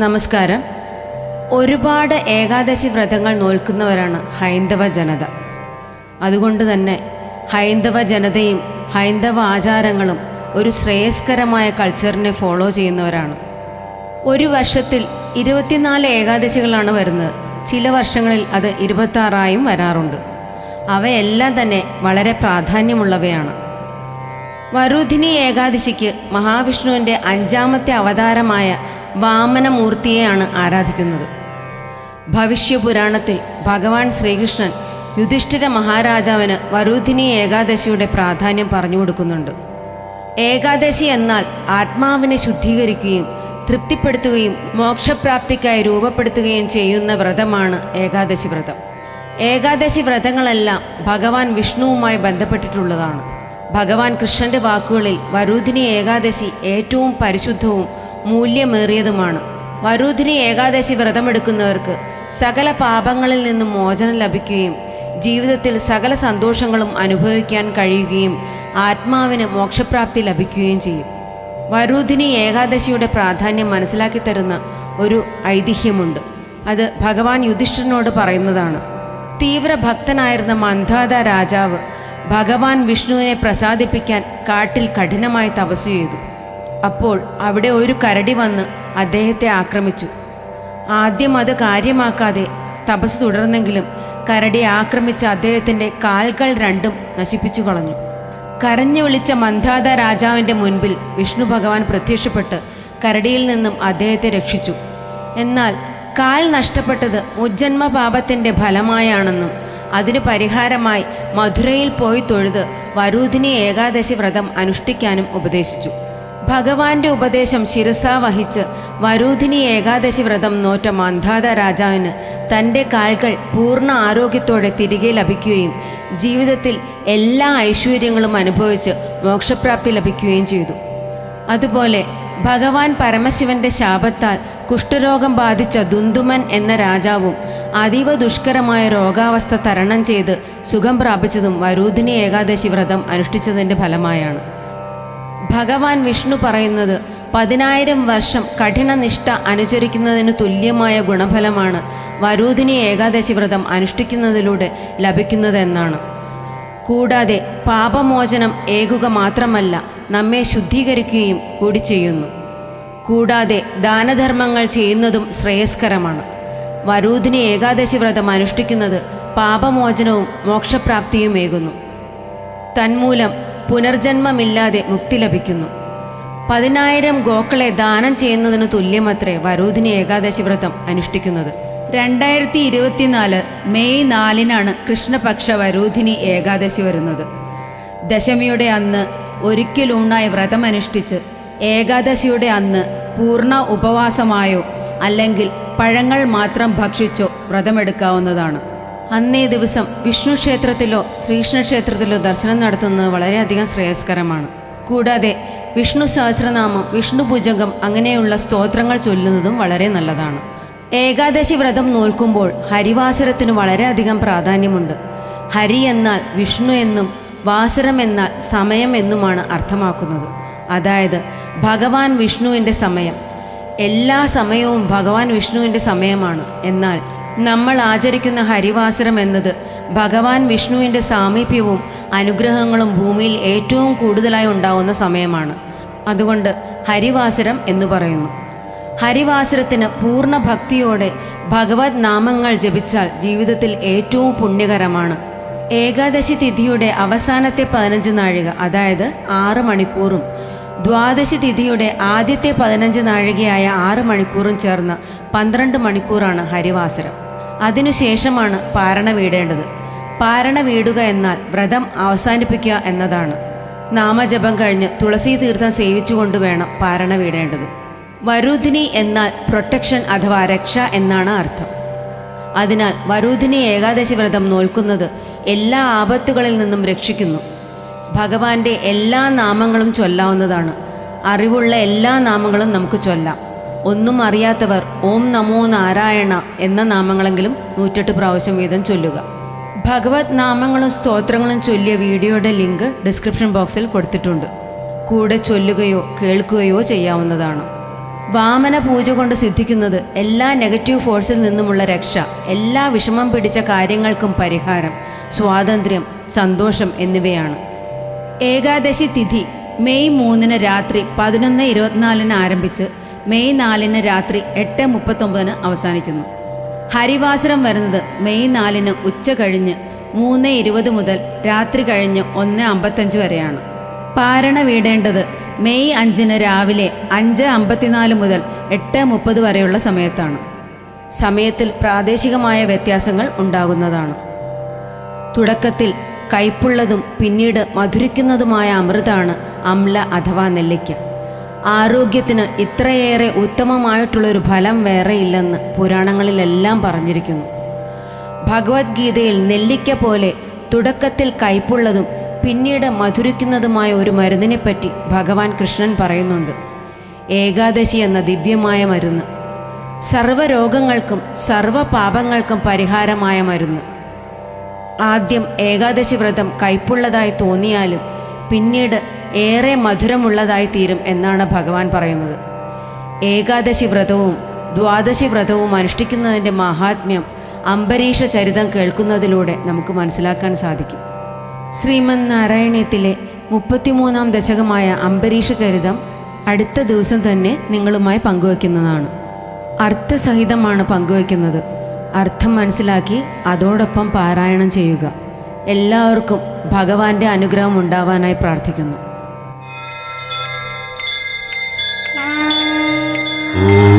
നമസ്കാരം. ഒരുപാട് ഏകാദശി വ്രതങ്ങൾ നോൽക്കുന്നവരാണ് ഹൈന്ദവ ജനത. അതുകൊണ്ട് തന്നെ ഹൈന്ദവ ജനതയും ഹൈന്ദവ ആചാരങ്ങളും ഒരു ശ്രേയസ്കരമായ കൾച്ചറിനെ ഫോളോ ചെയ്യുന്നവരാണ്. ഒരു വർഷത്തിൽ ഇരുപത്തിനാല് ഏകാദശികളാണ് വരുന്നത്. ചില വർഷങ്ങളിൽ അത് ഇരുപത്താറായും വരാറുണ്ട്. അവയെല്ലാം തന്നെ വളരെ പ്രാധാന്യമുള്ളവയാണ്. വരുധിനി ഏകാദശിക്ക് മഹാവിഷ്ണുവിന്റെ അഞ്ചാമത്തെ അവതാരമായ വാമനമൂർത്തിയെയാണ് ആരാധിക്കുന്നത്. ഭവിഷ്യപുരാണത്തിൽ ഭഗവാൻ ശ്രീകൃഷ്ണൻ യുധിഷ്ഠിര മഹാരാജാവിന് വരൂധിനി ഏകാദശിയുടെ പ്രാധാന്യം പറഞ്ഞു കൊടുക്കുന്നുണ്ട്. ഏകാദശി എന്നാൽ ആത്മാവിനെ ശുദ്ധീകരിക്കുകയും തൃപ്തിപ്പെടുത്തുകയും മോക്ഷപ്രാപ്തിക്കായി രൂപപ്പെടുത്തുകയും ചെയ്യുന്ന വ്രതമാണ് ഏകാദശി വ്രതം. ഏകാദശി വ്രതങ്ങളെല്ലാം ഭഗവാൻ വിഷ്ണുവുമായി ബന്ധപ്പെട്ടിട്ടുള്ളതാണ്. ഭഗവാൻ കൃഷ്ണന്റെ വാക്കുകളിൽ വരൂധിനി ഏകാദശി ഏറ്റവും പരിശുദ്ധവും മൂല്യമേറിയതുമാണ്. വരൂധിനി ഏകാദശി വ്രതമെടുക്കുന്നവർക്ക് സകല പാപങ്ങളിൽ നിന്നും മോചനം ലഭിക്കുകയും ജീവിതത്തിൽ സകല സന്തോഷങ്ങളും അനുഭവിക്കാൻ കഴിയുകയും ആത്മാവിന് മോക്ഷപ്രാപ്തി ലഭിക്കുകയും ചെയ്യും. വരൂധിനി ഏകാദശിയുടെ പ്രാധാന്യം മനസ്സിലാക്കി തരുന്ന ഒരു ഐതിഹ്യമുണ്ട്. അത് ഭഗവാൻ യുധിഷ്ഠിരനോട് പറയുന്നതാണ്. തീവ്ര ഭക്തനായിരുന്ന മന്ധാത രാജാവ് ഭഗവാൻ വിഷ്ണുവിനെ പ്രസാദിപ്പിക്കാൻ കാട്ടിൽ കഠിനമായി തപസ് ചെയ്തു. അപ്പോൾ അവിടെ ഒരു കരടി വന്ന് അദ്ദേഹത്തെ ആക്രമിച്ചു. ആദ്യം അത് കാര്യമാക്കാതെ തപസ് തുടർന്നെങ്കിലും കരടി ആക്രമിച്ച അദ്ദേഹത്തിന്റെ കാൽകൾ രണ്ടും നശിപ്പിച്ചു കളഞ്ഞു. കരഞ്ഞു വിളിച്ച മന്ധാത രാജാവിന്റെ മുൻപിൽ വിഷ്ണു ഭഗവാൻ പ്രത്യക്ഷപ്പെട്ട് കരടിയിൽ നിന്നും അദ്ദേഹത്തെ രക്ഷിച്ചു. എന്നാൽ കാൽ നഷ്ടപ്പെട്ടത് മുജ്ജന്മ പാപത്തിന്റെ ഫലമായാണെന്നും അതിനു പരിഹാരമായി മധുരയിൽ പോയി തൊഴുത് വരൂധിനി ഏകാദശി വ്രതം അനുഷ്ഠിക്കാനും ഉപദേശിച്ചു. ഭഗവാന്റെ ഉപദേശം ശിരസ വഹിച്ച് വരൂധിനി ഏകാദശി വ്രതം നോറ്റ മന്ധാത രാജാവിന് തന്റെ കാൽകൾ പൂർണ ആരോഗ്യത്തോടെ തിരികെ ലഭിക്കുകയും ജീവിതത്തിൽ എല്ലാ ഐശ്വര്യങ്ങളും അനുഭവിച്ച് മോക്ഷപ്രാപ്തി ലഭിക്കുകയും ചെയ്തു. അതുപോലെ ഭഗവാൻ പരമശിവന്റെ ശാപത്താൽ കുഷ്ഠരോഗം ബാധിച്ച ദുന്ദുമൻ എന്ന രാജാവും അതീവ ദുഷ്കരമായ രോഗാവസ്ഥ തരണം ചെയ്ത് സുഖം പ്രാപിച്ചതും വരൂധിനി ഏകാദശി വ്രതം അനുഷ്ഠിച്ചതിന്റെ ഫലമായാണ്. ഭഗവാൻ വിഷ്ണു പറയുന്നത് പതിനായിരം വർഷം കഠിനനിഷ്ഠ അനുചരിക്കുന്നതിന് തുല്യമായ ഗുണഫലമാണ് വരൂതിനി ഏകാദശി വ്രതം അനുഷ്ഠിക്കുന്നതിലൂടെ ലഭിക്കുന്നതെന്നാണ്. കൂടാതെ പാപമോചനം ഏകുക മാത്രമല്ല നമ്മെ ശുദ്ധീകരിക്കുകയും കൂടി ചെയ്യുന്നു. കൂടാതെ ദാനധർമ്മങ്ങൾ ചെയ്യുന്നതും ശ്രേയസ്കരമാണ്. വരൂതിനി ഏകാദശി വ്രതം അനുഷ്ഠിക്കുന്നത് പാപമോചനവും മോക്ഷപ്രാപ്തിയുമേകുന്നു. തന്മൂലം പുനർജന്മമില്ലാതെ മുക്തി ലഭിക്കുന്നു. പതിനായിരം ഗോക്കളെ ദാനം ചെയ്യുന്നതിന് തുല്യമത്രേ വരൂധിനി ഏകാദശി വ്രതം അനുഷ്ഠിക്കുന്നത്. രണ്ടായിരത്തി ഇരുപത്തിനാല് മെയ് നാലിനാണ് കൃഷ്ണപക്ഷ വരൂധിനി ഏകാദശി വരുന്നത്. ദശമിയുടെ അന്ന് ഒരിക്കലൂണായി വ്രതമനുഷ്ഠിച്ച് ഏകാദശിയുടെ അന്ന് പൂർണ ഉപവാസമായോ അല്ലെങ്കിൽ പഴങ്ങൾ മാത്രം ഭക്ഷിച്ചോ വ്രതമെടുക്കാവുന്നതാണ്. അന്നേ ദിവസം വിഷ്ണു ക്ഷേത്രത്തിലോ ശ്രീകൃഷ്ണ ക്ഷേത്രത്തിലോ ദർശനം നടത്തുന്നത് വളരെയധികം ശ്രേയസ്കരമാണ്. കൂടാതെ വിഷ്ണു സഹസ്രനാമം വിഷ്ണു ഭുജംഗം അങ്ങനെയുള്ള സ്തോത്രങ്ങൾ ചൊല്ലുന്നതും വളരെ നല്ലതാണ്. ഏകാദശി വ്രതം നോൽക്കുമ്പോൾ ഹരിവാസരത്തിന് വളരെയധികം പ്രാധാന്യമുണ്ട്. ഹരി എന്നാൽ വിഷ്ണു എന്നും വാസരം എന്നാൽ സമയം എന്നുമാണ് അർത്ഥമാക്കുന്നത്. അതായത് ഭഗവാൻ വിഷ്ണുവിന്റെ സമയം. എല്ലാ സമയവും ഭഗവാൻ വിഷ്ണുവിന്റെ സമയമാണ്. എന്നാൽ നമ്മൾ ആചരിക്കുന്ന ഹരിവാസരം എന്നത് ഭഗവാൻ വിഷ്ണുവിന്റെ സാമീപ്യവും അനുഗ്രഹങ്ങളും ഭൂമിയിൽ ഏറ്റവും കൂടുതലായി ഉണ്ടാവുന്ന സമയമാണ്. അതുകൊണ്ട് ഹരിവാസരം എന്ന് പറയുന്നു. ഹരിവാസരത്തിന് പൂർണ ഭക്തിയോടെ ഭഗവത് നാമങ്ങൾ ജപിച്ചാൽ ജീവിതത്തിൽ ഏറ്റവും പുണ്യകരമാണ്. ഏകാദശി തിഥിയുടെ അവസാനത്തെ പതിനഞ്ച് നാഴിക അതായത് ആറ് മണിക്കൂറും ദ്വാദശി തിഥിയുടെ ആദ്യത്തെ പതിനഞ്ച് നാഴികയായ ആറ് മണിക്കൂറും ചേർന്ന് പന്ത്രണ്ട് മണിക്കൂറാണ് ഹരിവാസരം. അതിനുശേഷമാണ് പാരണ വീടേണ്ടത്. പാരണ വീടുക എന്നാൽ വ്രതം അവസാനിപ്പിക്കുക എന്നതാണ്. നാമജപം കഴിഞ്ഞ് തുളസി തീർത്ഥം സേവിച്ചുകൊണ്ട് വേണം പാരണ വീടേണ്ടത്. വരൂധിനി എന്നാൽ പ്രൊട്ടക്ഷൻ അഥവാ രക്ഷ എന്നാണ് അർത്ഥം. അതിനാൽ വരൂധിനി ഏകാദശി വ്രതം നോൽക്കുന്നത് എല്ലാ ആപത്തുകളിൽ നിന്നും രക്ഷിക്കുന്നു. ഭഗവാന്റെ എല്ലാ നാമങ്ങളും ചൊല്ലാവുന്നതാണ്. അറിവുള്ള എല്ലാ നാമങ്ങളും നമുക്ക് ചൊല്ലാം. ഒന്നും അറിയാത്തവർ ഓം നമോ നാരായണ എന്ന നാമങ്ങളെങ്കിലും നൂറ്റെട്ട് പ്രാവശ്യം വീതം ചൊല്ലുക. ഭഗവത് നാമങ്ങളും സ്തോത്രങ്ങളും ചൊല്ലിയ വീഡിയോയുടെ ലിങ്ക് ഡിസ്ക്രിപ്ഷൻ ബോക്സിൽ കൊടുത്തിട്ടുണ്ട്. കൂടെ ചൊല്ലുകയോ കേൾക്കുകയോ ചെയ്യാവുന്നതാണ്. വാമന പൂജ കൊണ്ട് സിദ്ധിക്കുന്നത് എല്ലാ നെഗറ്റീവ് ഫോഴ്സിൽ നിന്നുമുള്ള രക്ഷ എല്ലാ വിഷമം പിടിച്ച കാര്യങ്ങൾക്കും പരിഹാരം സ്വാതന്ത്ര്യം സന്തോഷം എന്നിവയാണ്. ഏകാദശി തിഥി മെയ് മൂന്നിന് രാത്രി പതിനൊന്ന് ഇരുപത്തിനാലിന് ആരംഭിച്ച് മെയ് നാലിന് രാത്രി എട്ട് മുപ്പത്തൊമ്പതിന് അവസാനിക്കുന്നു. ഹരിവാസരം വരുന്നത് മെയ് നാലിന് ഉച്ച കഴിഞ്ഞ് മൂന്ന് ഇരുപത് മുതൽ രാത്രി കഴിഞ്ഞ് ഒന്ന് അമ്പത്തഞ്ച് വരെയാണ്. പാരണ വീടേണ്ടത് മെയ് അഞ്ചിന് രാവിലെ അഞ്ച് അമ്പത്തിനാല് മുതൽ എട്ട് മുപ്പത് വരെയുള്ള സമയത്താണ്. സമയത്തിൽ പ്രാദേശികമായ വ്യത്യാസങ്ങൾ ഉണ്ടാകുന്നതാണ്. തുടക്കത്തിൽ കയ്പുള്ളതും പിന്നീട് മധുരിക്കുന്നതുമായ അമൃതാണ് അമ്ല അഥവാ നെല്ലിക്ക. ആരോഗ്യത്തിന് ഇത്രയേറെ ഉത്തമമായിട്ടുള്ളൊരു ഫലം വേറെയില്ലെന്ന് പുരാണങ്ങളിലെല്ലാം പറഞ്ഞിരിക്കുന്നു. ഭഗവത്ഗീതയിൽ നെല്ലിക്ക പോലെ തുടക്കത്തിൽ കയ്പുള്ളതും പിന്നീട് മധുരിക്കുന്നതുമായ ഒരു മരുന്നിനെപ്പറ്റി ഭഗവാൻ കൃഷ്ണൻ പറയുന്നുണ്ട്. ഏകാദശി എന്ന ദിവ്യമായ മരുന്ന്. സർവരോഗങ്ങൾക്കും സർവ പാപങ്ങൾക്കും പരിഹാരമായ മരുന്ന്. ആദ്യം ഏകാദശി വ്രതം കയ്പുള്ളതായി തോന്നിയാലും പിന്നീട് ഏറെ മധുരമുള്ളതായി തീരും എന്നാണ് ഭഗവാൻ പറയുന്നത്. ഏകാദശി വ്രതവും ദ്വാദശി വ്രതവും അനുഷ്ഠിക്കുന്നതിന്റെ മഹാത്മ്യം അംബരീഷ ചരിതം കേൾക്കുന്നതിലൂടെ നമുക്ക് മനസ്സിലാക്കാൻ സാധിക്കും. ശ്രീമന് നാരായണീയത്തിലെ മുപ്പത്തിമൂന്നാം ദശകമായ അംബരീഷ ചരിതം അടുത്ത ദിവസം തന്നെ നിങ്ങളുമായി പങ്കുവയ്ക്കുന്നതാണ് അർത്ഥസഹിതമാണ് പങ്കുവയ്ക്കുന്നത് അർത്ഥം മനസ്സിലാക്കി അതോടൊപ്പം പാരായണം ചെയ്യുക. എല്ലാവർക്കും ഭഗവാന്റെ അനുഗ്രഹം ഉണ്ടാവാനായി പ്രാർത്ഥിക്കുന്നു. Oh.